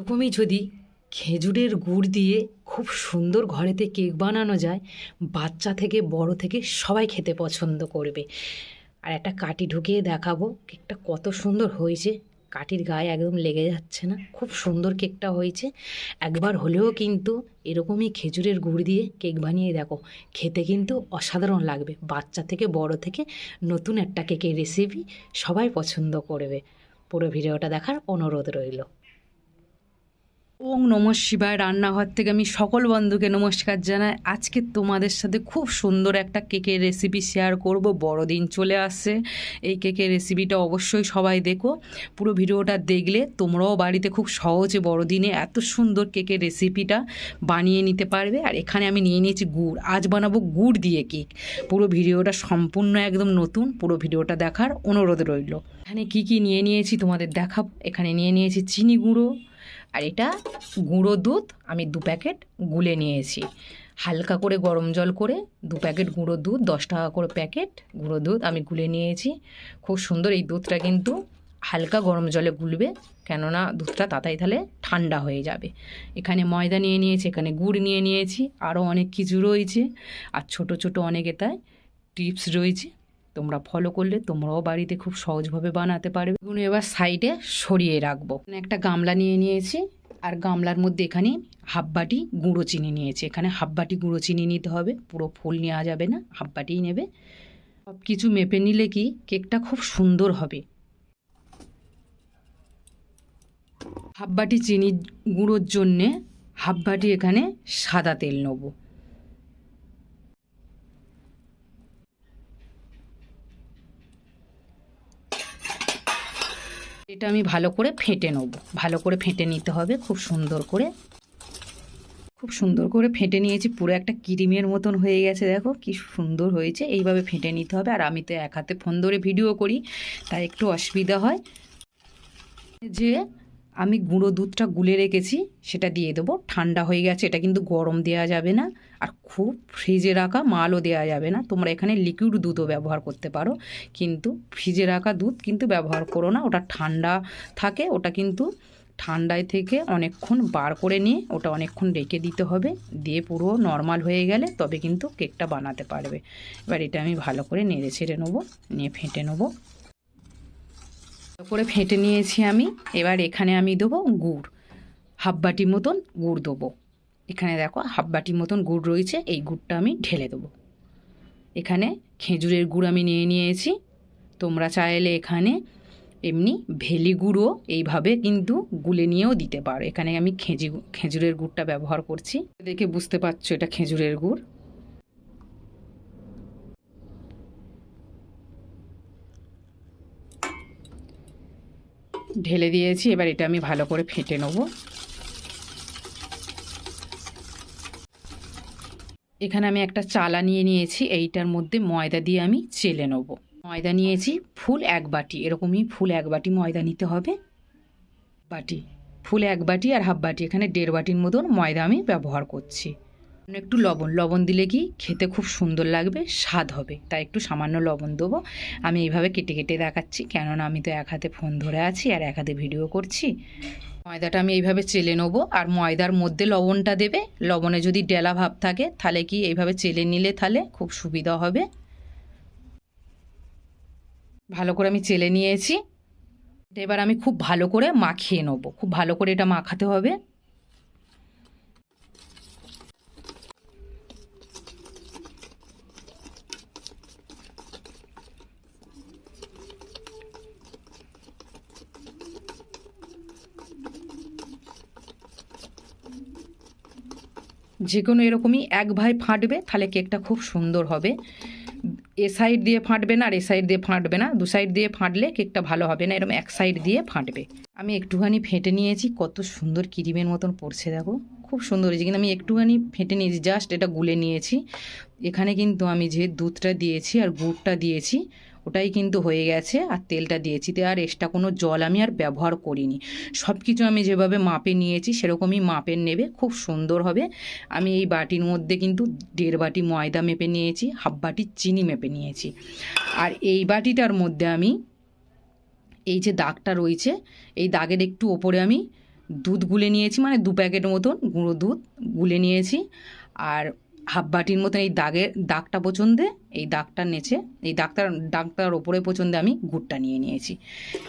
এরকমই যদি খেজুরের গুড় দিয়ে খুব সুন্দর ঘরেতে কেক বানানো যায়, বাচ্চা থেকে বড় থেকে সবাই খেতে পছন্দ করবে। আর একটা কাঠি ঢুকিয়ে দেখাবো, কেকটা কত সুন্দর হয়েছে। কাঠির গায়ে একদম লেগে যাচ্ছে না, খুব সুন্দর কেকটা হয়েছে। একবার হলেও কিন্তু এরকমই খেজুরের গুড় দিয়ে কেক বানিয়ে দেখো, খেতে কিন্তু অসাধারণ লাগবে। বাচ্চা থেকে বড় থেকে নতুন একটা কেকের রেসিপি সবাই পছন্দ করবে। পুরো ভিডিওটা দেখার অনুরোধ রইল। ওং নম শিবায় রান্নাঘর থেকে আমি সকল বন্ধুকে নমস্কার জানাই। আজকে তোমাদের সাথে খুব সুন্দর একটা কেকের রেসিপি শেয়ার করব। বড়দিন চলে আসছে। এই কেকের রেসিপিটা অবশ্যই সবাই দেখো। পুরো ভিডিওটা দেখলে তোমরাও বাড়িতে খুব সহজে বড়দিনে এত সুন্দর কেকের রেসিপিটা বানিয়ে নিতে পারবে। আর এখানে আমি নিয়ে নিয়েছি গুড়। আজ বানাবো গুড় দিয়ে কেক। পুরো ভিডিওটা সম্পূর্ণ একদম নতুন। পুরো ভিডিওটা দেখার অনুরোধ রইল। এখানে কি কি নিয়ে নিয়েছি তোমাদের দেখাবো। এখানে নিয়ে নিয়েছি চিনি গুঁড়ো আর এটা গুঁড়ো দুধ আমি দু প্যাকেট গুলে নিয়েছি। হালকা করে গরম জল করে দু প্যাকেট গুঁড়ো দুধ, দশ টাকা করে প্যাকেট গুঁড়ো দুধ আমি গুলে নিয়েছি। খুব সুন্দর এই দুধটা কিন্তু হালকা গরম জলে গুলবে, কেননা দুধটা তাতাই তাহলে ঠান্ডা হয়ে যাবে। এখানে ময়দা নিয়ে নিয়েছি, এখানে গুড় নিয়ে নিয়েছি, আরও অনেক কিছু রয়েছে। আর ছোট ছোট অনেক এটায় টিপস রয়েছে তোমরা ফলো করলে তোমরাও বাড়িতে খুব সহজভাবে বানাতে পারবে। এগুলো এবার সাইডে সরিয়ে রাখব। একটা গামলা নিয়ে নিয়েছি। আর গামলার মধ্যে এখানে হাফ বাটি গুঁড়ো চিনি নিয়েছি। এখানে হাফ বাটি গুঁড়ো চিনি নিতে হবে। পুরো ফুল নেওয়া যাবে না হাফ বাটিই নেবে। সব কিছু মেপে নিলে কি কেকটা খুব সুন্দর হবে। হাফ বাটি চিনি গুঁড়োর জন্যে হাফ বাটি এখানে সাদা তেল নেব। এটা আমি ভালো করে ফেটে নেব। ভালো করে ফেটে নিতে হবে, খুব সুন্দর করে। খুব সুন্দর করে ফেটে নিয়েছি, পুরো একটা ক্রিমের মতন হয়ে গেছে, দেখো কি সুন্দর হয়েছে। এইভাবে ফেটে নিতে হবে, আর আমি তো এক হাতে ফোন ধরে ভিডিও করি, তাই একটু অসুবিধা হয়। যে আমি গুঁড়ো দুধটা গুলে রেখেছি, সেটা দিয়ে দেবো। ঠান্ডা হয়ে গেছে, এটা কিন্তু গরম দেওয়া যাবে না। আর খুব ফ্রিজে রাখা মালও দেওয়া যাবে না। তোমরা এখানে লিকুইড দুধও ব্যবহার করতে পারো। কিন্তু ফ্রিজে রাখা দুধ কিন্তু ব্যবহার করো না। ওটা ঠান্ডা থাকে, ওটা কিন্তু ঠান্ডায় থেকে অনেকক্ষণ বার করে নিয়ে ওটা অনেকক্ষণ রেখে দিতে হবে। দিয়ে পুরো নর্মাল হয়ে গেলে তবে কিন্তু কেকটা বানাতে পারবে। এবার এটা আমি ভালো করে নেড়ে ছেড়ে নেব, নিয়ে ফেটে নেব। করে ফেটে নিয়েছি আমি। এবার এখানে আমি দেবো গুড়। হাফ বাটি মতন গুড় দেবো। এখানে দেখো হাফ বাটি মতন গুড় রয়েছে, এই গুড়টা আমি ঢেলে দেবো। এখানে খেজুরের গুড় আমি নিয়ে নিয়েছি। তোমরা চাইলে এখানে এমনি ভেলি গুঁড়ো এইভাবে কিন্তু গুলে নিয়েও দিতে পারো। এখানে আমি খেজি, খেজুরের গুড়টা ব্যবহার করছি। দেখে বুঝতে পারছ এটা খেজুরের গুড়? ঢেলে দিয়েছি, এবার এটা আমি ভালো করে ফেটে নেব। এখানে আমি একটা চালা নিয়ে নিয়েছি, এইটার মধ্যে ময়দা দিয়ে আমি চেলে নেব। ময়দা নিয়েছি, ফুল এক বাটি, এরকমই ফুল এক বাটি ময়দা নিতে হবে। বাটি, ফুল এক বাটি আর হাফ বাটি, এখানে দেড় বাটির মতন ময়দা আমি ব্যবহার করছি। একটু লবণ লবণ দিলে কি খেতে খুব সুন্দর লাগবে, স্বাদ হবে। তাই একটু সামান্য লবণ দেবো। আমি এইভাবে কেটে কেটে দেখাচ্ছি, কেননা আমি তো এক হাতে ফোন ধরে আছি আর এক হাতে ভিডিও করছি। ময়দাটা আমি এইভাবে চেলে নেব আর ময়দার মধ্যে লবণটা দেবে। লবণে যদি ডেলা ভাব থাকে, তাহলে কি এইভাবে চেলে নিলে তাহলে খুব সুবিধা হবে। ভালো করে আমি চেলে নিয়েছি। এবার আমি খুব ভালো করে মাখিয়ে নেব। খুব ভালো করে এটা মাখাতে হবে। যে কোনো এরকমই এক ভাই ফাটবে, তাহলে কেকটা খুব সুন্দর হবে। এ সাইড দিয়ে ফাটবে না আর এ সাইড দিয়ে ফাটবে না, দু সাইড দিয়ে ফাটলে কেকটা ভালো হবে না, এরকম এক সাইড দিয়ে ফাটবে। আমি একটুখানি ফেটে নিয়েছি, কত সুন্দর ক্রিমের মতন পড়ছে, দেখো। খুব সুন্দর হয়েছে, কিন্তু আমি একটুখানি ফেটে নিয়েছি, জাস্ট এটা গুলে নিয়েছি। এখানে কিন্তু আমি যে দুধটা দিয়েছি আর গুড়টা দিয়েছি ওটাই কিন্তু হয়ে গেছে, আর তেলটা দিয়েছি। তো আর এক্সট্রা কোনো জল আমি আর ব্যবহার করিনি। সব কিছু আমি যেভাবে মাপে নিয়েছি, সেরকমই মাপের নেবে, খুব সুন্দর হবে। আমি এই বাটির মধ্যে কিন্তু দেড় বাটি ময়দা মেপে নিয়েছি, হাফ বাটি চিনি মেপে নিয়েছি। আর এই বাটিটার মধ্যে আমি এই যে দাগটা রয়েছে, এই দাগের একটু ওপরে আমি দুধ গুলে নিয়েছি মানে দু প্যাকেট মতন গুঁড়ো দুধ গুলে নিয়েছি। আর হাফ বাটির মতন এই দাগের, দাগটা পছন্দে, এই দাগটার নেচে, এই দাগটার দাগটার ওপরে পছন্দে আমি গুড়টা নিয়ে নিয়েছি।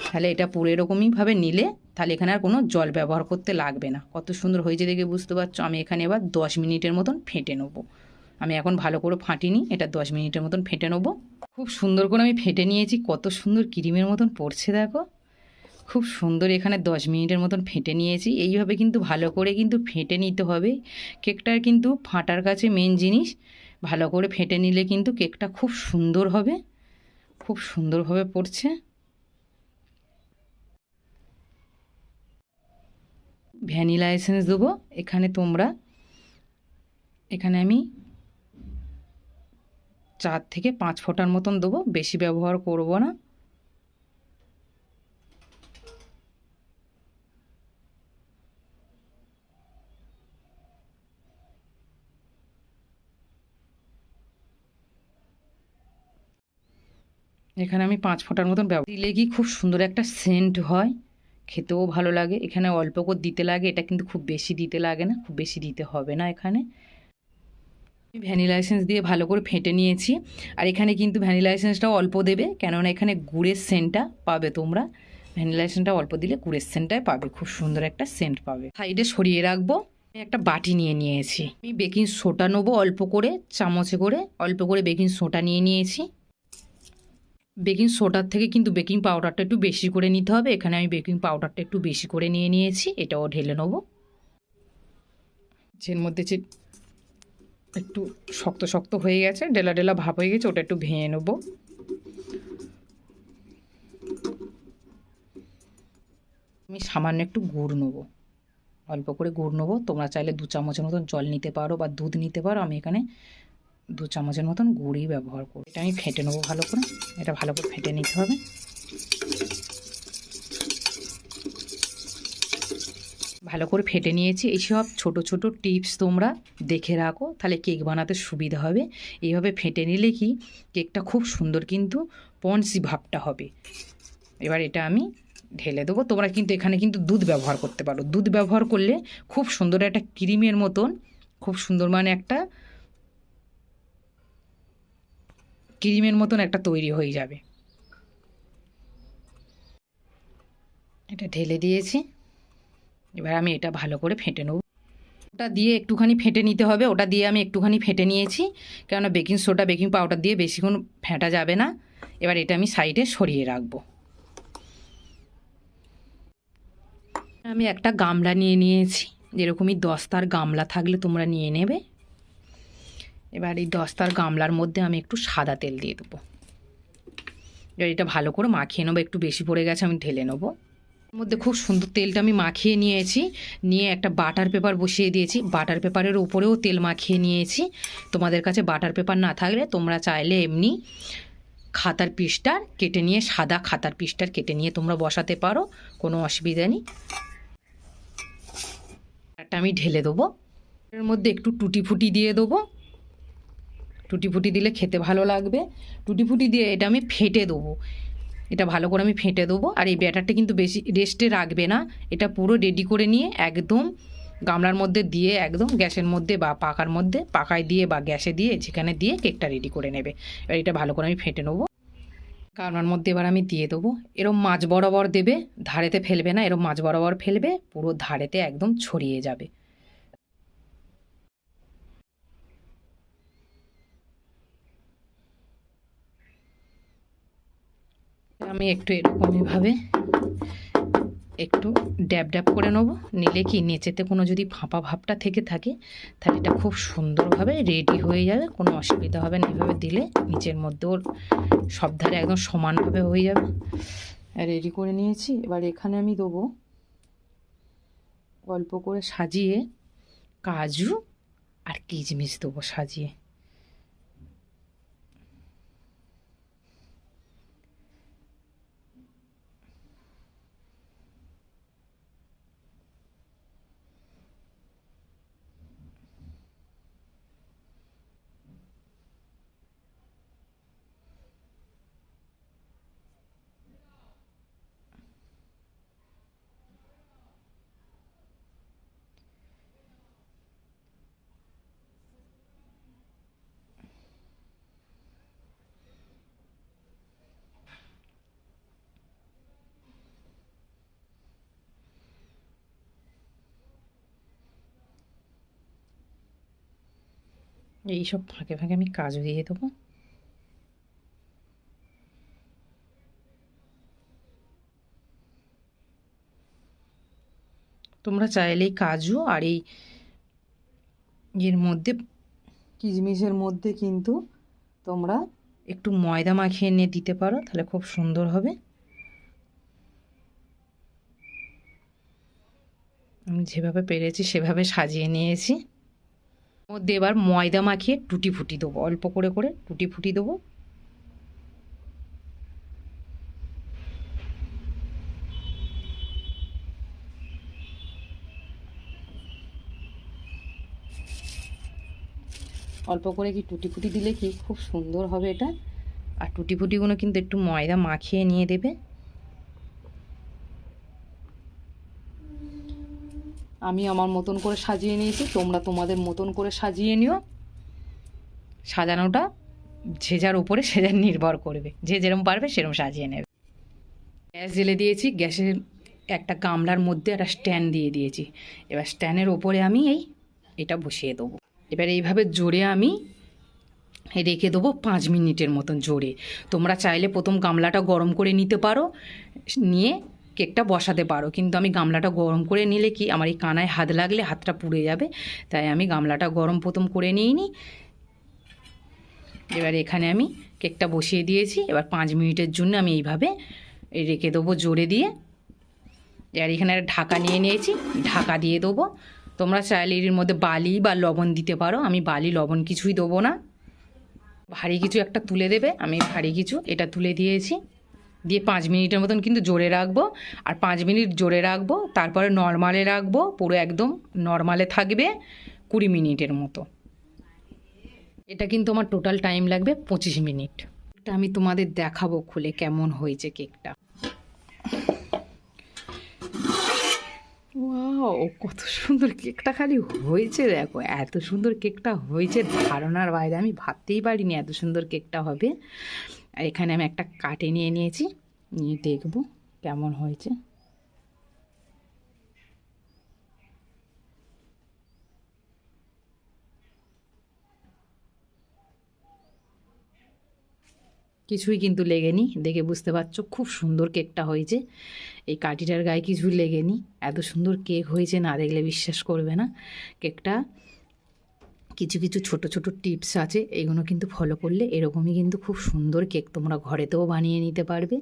তাহলে এটা পুরো এরকমইভাবে নিলে তাহলে এখানে আর কোনো জল ব্যবহার করতে লাগবে না। কত সুন্দর হয়েছে দেখে বুঝতে পারছ? আমি এখানে এবার দশ মিনিটের মতন ফেটে নেব। আমি এখন ভালো করে ফাটিনি, এটা দশ মিনিটের মতন ফেটে নেব। খুব সুন্দর করে আমি ফেটে নিয়েছি, কত সুন্দর ক্রিমের মতন পড়ছে দেখো। খুব সুন্দর এখানে দশ মিনিটের মতন ফেটে নিয়েছি। এইভাবে কিন্তু ভালো করে কিন্তু ফেটে নিতে হবে। কেকটার কিন্তু ফাটার কাছে মেন জিনিস, ভালো করে ফেটে নিলে কিন্তু কেকটা খুব সুন্দর হবে, খুব সুন্দরভাবে পড়ছে। ভ্যানিলা এসেন্স দেবো, এখানে তোমরা, এখানে আমি চার থেকে পাঁচ ফোঁটার মতন দেবো, বেশি ব্যবহার করব না। এখানে আমি পাঁচ ফোঁটার মতন ব্যবহার দিলে কি খুব সুন্দর একটা সেন্ট হয়। খেতেও ভালো লাগে। এখানে অল্প করে দিতে লাগে। এটা কিন্তু খুব বেশি দিতে লাগে না। খুব বেশি দিতে হবে না এখানে। ভ্যানিলা এসেন্স দিয়ে ভালো করে ফেটে নিয়েছি। আর এখানে কিন্তু ভ্যানিলা এসেন্সটাও অল্প দেবে। কেননা এখানে গুড়ের সেন্টটা পাবে তোমরা। ভ্যানিলা এসেন্সটা অল্প দিলে গুড়ের সেন্টটাই পাবে। খুব সুন্দর একটা সেন্ট পাবে। সাইডে সরিয়ে রাখব। আমি একটা বাটি নিয়ে নিয়েছি। আমি বেকিং সোটা নেব অল্প করে, চামচে করে। অল্প করে বেকিং সোটা নিয়ে নিয়েছি। বেকিং সোডার থেকে কিন্তু বেকিং পাউডারটা একটু বেশি করে নিতে হবে। এখানে আমি বেকিং পাউডারটা একটু বেশি করে নিয়ে নিয়েছি, এটাও ঢেলে নেব। যের মধ্যে যে একটু শক্ত শক্ত হয়ে গেছে, ডেলা ডেলা ভাব হয়ে গেছে, ওটা একটু ভেঙে নেব। আমি সামান্য একটু গুড় নেব। অল্প করে গুড় নেব, তোমরা চাইলে দু চামচের মতন জল নিতে পারো বা দুধ নিতে পারো, আমি এখানে দু চামচের মতন গুড়ই ব্যবহার করি এটা আমি ফেটে নেব ভালো করে। এটা ভালো করে ফেটে নিতে হবে। ভালো করে ফেটে নিয়েছি। এইসব ছোট ছোট টিপস তোমরা দেখে রাখো। তাহলে কেক বানাতে সুবিধা হবে। এইভাবে ফেটে নিলে কি কেকটা খুব সুন্দর কিন্তু পন্সি ভাবটা হবে। এবার এটা আমি ঢেলে দেবো। তোমরা কিন্তু এখানে কিন্তু দুধ ব্যবহার করতে পারো। দুধ ব্যবহার করলে খুব সুন্দর একটা ক্রিমের মতন, খুব সুন্দর মানে একটা ক্রিমের মতন একটা তৈরি হয়ে যাবে। এটা ঢেলে দিয়েছি। এবার আমি এটা ভালো করে ফেটে নেব। ওটা দিয়ে একটুখানি ফেটে নিতে হবে। ওটা দিয়ে আমি একটুখানি ফেটে নিয়েছি। কেননা বেকিং সোডা, বেকিং পাউডার দিয়ে বেশিক্ষণ ফেটা যাবে না। এবার এটা আমি সাইডে সরিয়ে রাখব। আমি একটা গামলা নিয়ে নিয়েছি। যেরকমই দস্তার গামলা থাকলে তোমরা নিয়ে নেবে। এবার এই দস্তার গামলার মধ্যে আমি একটু সাদা তেল দিয়ে দেবো। এবার এটা ভালো করে মাখিয়ে নেব, একটু বেশি পড়ে গেছে আমি ঢেলে নেব। মধ্যে খুব সুন্দর তেলটা আমি মাখিয়ে নিয়েছি, নিয়ে একটা বাটার পেপার বসিয়ে দিয়েছি। বাটার পেপারের উপরেও তেল মাখিয়ে নিয়েছি। তোমাদের কাছে বাটার পেপার না থাকলে তোমরা চাইলে এমনি খাতার পিসটার কেটে নিয়ে, সাদা খাতার পিসটার কেটে নিয়ে তোমরা বসাতে পারো, কোনো অসুবিধা নেই। একটা আমি ঢেলে দেবো। এর মধ্যে একটু টুটি ফুটি দিয়ে দেবো। টুটি ফুটি দিলে খেতে ভালো লাগবে। টুটি ফুটি দিয়ে এটা আমি ফেটে দেবো। এটা ভালো করে আমি ফেটে দেবো। আর এই ব্যাটারটা কিন্তু বেশি রেস্টে রাখবে না। এটা পুরো রেডি করে নিয়ে একদম গামলার মধ্যে দিয়ে একদম গ্যাসের মধ্যে বা পাকার মধ্যে পাকায় দিয়ে বা গ্যাসে দিয়ে যেখানে দিয়ে কেকটা রেডি করে নেবে। এবার এটা ভালো করে আমি ফেটে নেব। গামলার মধ্যে এবার আমি দিয়ে দেবো। এরম মাছ বরাবর দেবে, ধারেতে ফেলবে না, এরম মাছ বরাবর ফেলবে, পুরো ধারেতে একদম ছড়িয়ে যাবে। আমি একটু এরকমইভাবে একটু ড্যাব ড্যাব করে নেব। নিলে কি নিচেতে কোনো যদি ফাঁপা ভাবটা থেকে থাকে, তাহলে এটা খুব সুন্দরভাবে রেডি হয়ে যাবে, কোনো অসুবিধা হবে না। এভাবে দিলে নিচের মধ্যে ওর সব ধারে একদম সমানভাবে হয়ে যাবে। রেডি করে নিয়েছি। এবার এখানে আমি দেবো অল্প করে সাজিয়ে কাজু আর কিচমিচ দেবো সাজিয়ে। এইসব ফাঁকে ফাঁকে আমি কাজু দিয়ে দেবো। তোমরা চাইলে কাজু আর এই এর মধ্যে কিশমিশের মধ্যে কিন্তু তোমরা একটু ময়দা মাখিয়ে নিয়ে দিতে পারো, তাহলে খুব সুন্দর হবে। আমি যেভাবে পেরেছি সেভাবে সাজিয়ে নিয়েছি। মধ্যে এবার ময়দা মাখিয়ে টুটি ফুটি দেবো। অল্প করে করে টুটি ফুটি দেবো। অল্প করে কি টুটি ফুটি দিলে কি খুব সুন্দর হবে এটা? আর টুটি ফুটিগুলো কিন্তু একটু ময়দা মাখিয়ে নিয়ে দেবে। আমি আমার মতন করে সাজিয়ে নিয়েছি, তোমরা তোমাদের মতন করে সাজিয়ে নিও। সাজানোটা যে যার উপরে সে যার নির্ভর করবে। যে যেরকম পারবে সেরকম সাজিয়ে নেবে। গ্যাস জেলে দিয়েছি গ্যাসের একটা গামলার মধ্যে একটা স্ট্যান্ড দিয়ে দিয়েছি। এবার স্ট্যান্ডের ওপরে আমি এই, এটা বসিয়ে দেবো। এবার এইভাবে জোরে আমি রেখে দেবো পাঁচ মিনিটের মতন জোরে। তোমরা চাইলে প্রথম গামলাটা গরম করে নিতে পারো, নিয়ে কেকটা বসাতে পারো। কিন্তু আমি গামলাটা গরম করে নিলে কি আমার এই কানায় হাত লাগলে হাতটা পুড়ে যাবে? তাই আমি গামলাটা গরম প্রথম করে নিই নি। এবার এখানে আমি কেকটা বসিয়ে দিয়েছি। এবার পাঁচ মিনিটের জন্য আমি এইভাবে রেখে দেবো জোরে দিয়ে। আর এখানে একটা ঢাকা নিয়ে নিয়েছি। ঢাকা দিয়ে দেবো। তোমরা চাইলে এর মধ্যে বালি বা লবণ দিতে পারো। আমি বালি, লবণ কিছুই দেবো না। ভারী কিছু একটা তুলে দেবে। আমি ভারী কিছু এটা তুলে দিয়েছি। দিয়ে পাঁচ মিনিটের মতন কিন্তু জোরে রাখব। আর পাঁচ মিনিট জোরে রাখব, তারপরে নর্মালে রাখব, পুরো একদম নর্মালে থাকবে কুড়ি মিনিটের মতো। এটা কিন্তু আমার টোটাল টাইম লাগবে পঁচিশ মিনিট। এটা আমি তোমাদের দেখাবো খুলে কেমন হয়েছে কেকটা। ওয়াও, কত সুন্দর কেকটা খালি হয়েছে দেখো, এত সুন্দর কেকটা হয়েছে ধারণার বাইরে। আমি ভাবতেই পারিনি এত সুন্দর কেকটা হবে। আর এখানে আমি একটা কাটে নিয়ে নিয়েছি। নিয়ে দেখব কেমন হয়েছে। কিছুই কিন্তু লেগেনি, দেখে বুঝতে পারছ খুব সুন্দর কেকটা হয়েছে। এই কাঠিটার গায়ে কিছু লেগেনি, এত সুন্দর কেক হয়েছে না দেখলে বিশ্বাস করবে না। কেকটা কিছু কিছু ছোট ছোট টিপস আছে, এগুলো কিন্তু ফলো করলে এরকমই কিন্তু খুব সুন্দর কেক তোমরা ঘরেতেও বানিয়ে নিতে পারবে।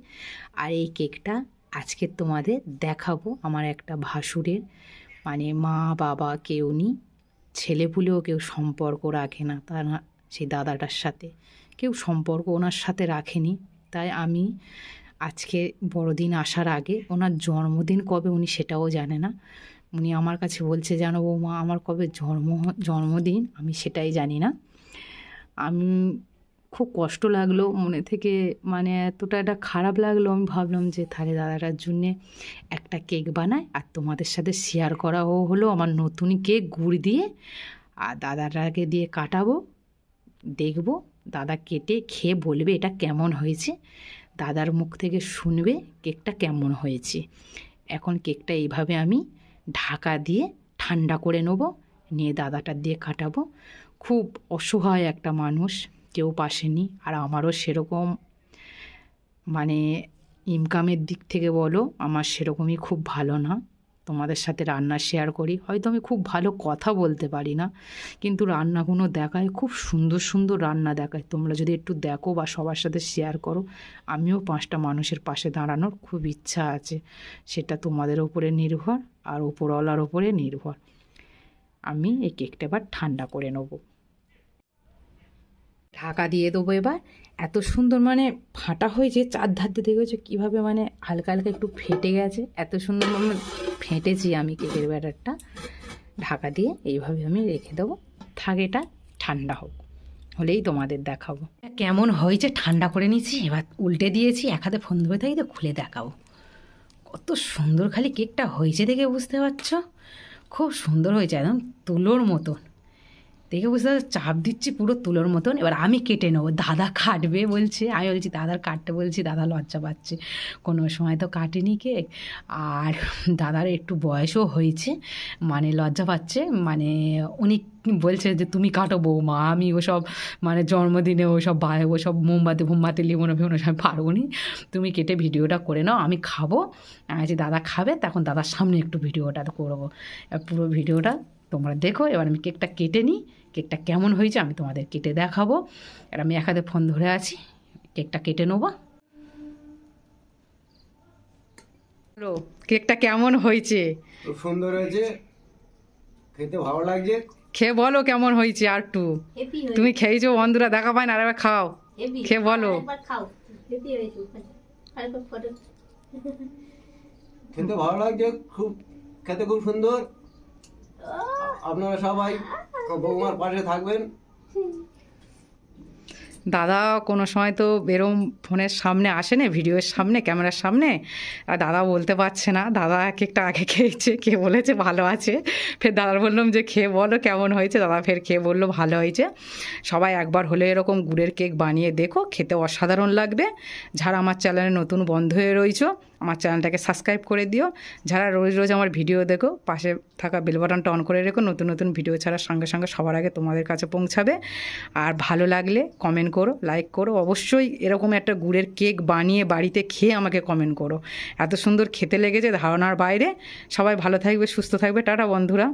আর এই কেকটা আজকে তোমাদের দেখাবো আমার একটা ভাসুরের মানে মা, বাবা কেউ নি ছেলেপুলেও কেউ সম্পর্ক রাখে না তারা সেই দাদাটার সাথে। কেউ সম্পর্ক ওনার সাথে রাখেনি, তাই আমি আজকে বড়দিন আসার আগে ওনার জন্মদিন কবে উনি সেটাও জানে না। উনি আমার কাছে বলছে, জানো বৌমা, আমার কবে জন্ম জন্মদিন? আমি সেটাই জানি না। আমি খুব কষ্ট লাগল, মনে থেকে মানে এতটা একটা খারাপ লাগল। আমি ভাবলাম যে, তাহলে দাদাটার জন্যে একটা কেক বানায় আর তোমাদের সাথে শেয়ার করাও হলো, আমার নতুন কেক গুড় দিয়ে, আর দাদাটাকে দিয়ে কাটাবো, দেখব, দাদা কেটে খেয়ে বলবে এটা কেমন হয়েছে। দাদার মুখ থেকে শুনবে কেকটা কেমন হয়েছে। এখন কেকটা এইভাবে আমি ঢাকা দিয়ে ঠান্ডা করে নেব, নিয়ে দাদাটা দিয়ে কাটাবো। খুব অসহায় একটা মানুষ, কেউ পাশেনি আর আমারও সেরকম মানে ইনকামের দিক থেকে বলো, আমার সেরকমই খুব ভালো না। তোমাদের সাথে রান্না শেয়ার করি। হয়তো আমি খুব ভালো কথা বলতে পারি না, কিন্তু রান্নাগুলো দেখায়, খুব সুন্দর সুন্দর রান্না দেখায়। তোমরা যদি একটু দেখো বা সবার সাথে শেয়ার করো, আমিও পাঁচটা মানুষের পাশে দাঁড়ানোর খুব ইচ্ছা আছে। সেটা তোমাদের ওপরে নির্ভর আর ওপরওয়ালার ওপরে নির্ভর। আমি এই কেকটা এবার ঠান্ডা করে নেব। ঢাকা দিয়ে দেবো এবার। এত সুন্দর মানে ফাটা হয়েছে চার ধার দিয়ে দেখেছ কীভাবে মানে হালকা হালকা একটু ফেটে গেছে। এত সুন্দর মানে ফেটেছি আমি কেকের ব্যাটারটা। ঢাকা দিয়ে এইভাবে আমি রেখে দেবো। থাক এটা, ঠান্ডা হোক, হলেই তোমাদের দেখাবো। কেমন হয়েছে ঠান্ডা করে নিয়েছি, এবার উল্টে দিয়েছি, এক হাতে ফোন ধরে থাকি তো খুলে দেখাবো। কত সুন্দর খালি কেকটা হয়েছে দেখে বুঝতে পারছ? খুব সুন্দর হয়েছে, একদম তুলোর মতন। দেখে বুঝতে চাপ দিচ্ছি পুরো তুলোর মতন, এবার আমি কেটে নেব। দাদা কাটবে, বলছে। আমি বলছি, দাদার কাটতে বলছি, দাদা লজ্জা পাচ্ছে। কোনো সময় তো কাটেনি কেক। আর দাদার একটু বয়সও হয়েছে মানে লজ্জা পাচ্ছে মানে উনি বলছে যে, তুমি কাটো বৌমা, আমি ওসব মানে জন্মদিনে ওসব বা, ওসব মোমবাতি ফোমবাতি লিমোনো ফিমোনো সব পারব নি তুমি কেটে ভিডিওটা করে নাও, আমি খাব। বলছি, দাদা খাবে, তখন দাদার সামনে একটু ভিডিওটা করব। পুরো ভিডিওটা তোমরা দেখো, এবার আমি কেকটা কেটে নিই। কেকটা কেমন হয়েছে আমি তোমাদের কেটে দেখাবো। আর আমি এক হাতে ফোন ধরে আছি কেকটা কেটে নেব। কেকটা কেমন হয়েছে? খুব সুন্দর হয়েছে খেতে ভালো লাগছে? খেয়ে বলো কেমন হয়েছে আর একটু। তুমি খেয়েছো বন্ধুরা দেখা পায় না আর একবার খাও। খেয়ে বলো। খেতে ভালো লাগছে খুব খেতে খুব সুন্দর। আপনারা সবাই বৌমার পাশে থাকবেন। দাদা কোনো সময় তো বেরোম, ফোনের সামনে আসে না ভিডিওর সামনে, ক্যামেরার সামনে। আর দাদা বলতে পারছে না, দাদা এক একটা আগে খেয়েছে, কে বলেছে ভালো আছে। ফের দাদার বললাম যে, খেয়ে বলো কেমন হয়েছে? দাদা ফের খেয়ে বলল, ভালো হয়েছে। সবাই একবার হলে এরকম গুড়ের কেক বানিয়ে দেখো, খেতে অসাধারণ লাগবে। যারা আমার চ্যানেলে নতুন বন্ধ হয়ে রয়েছো আমার চ্যানেলটাকে সাবস্ক্রাইব করে দিও। যারা রোজ রোজ আমার ভিডিও দেখো, পাশে থাকা বেল বাটনটা অন করে রেখো, নতুন নতুন ভিডিও ছাড়ার সঙ্গে সঙ্গে সবার আগে তোমাদের কাছে পৌঁছাবে। আর ভালো লাগলে কমেন্ট করো লাইক করো। অবশ্যই এরকম একটা গুড়ের কেক বানিয়ে বাড়িতে খেয়ে আমাকে কমেন্ট করো। এত সুন্দর খেতে লেগেছে ধারণার বাইরে। সবাই ভালো থাকবে, সুস্থ থাকবে। টাটা বন্ধুরা।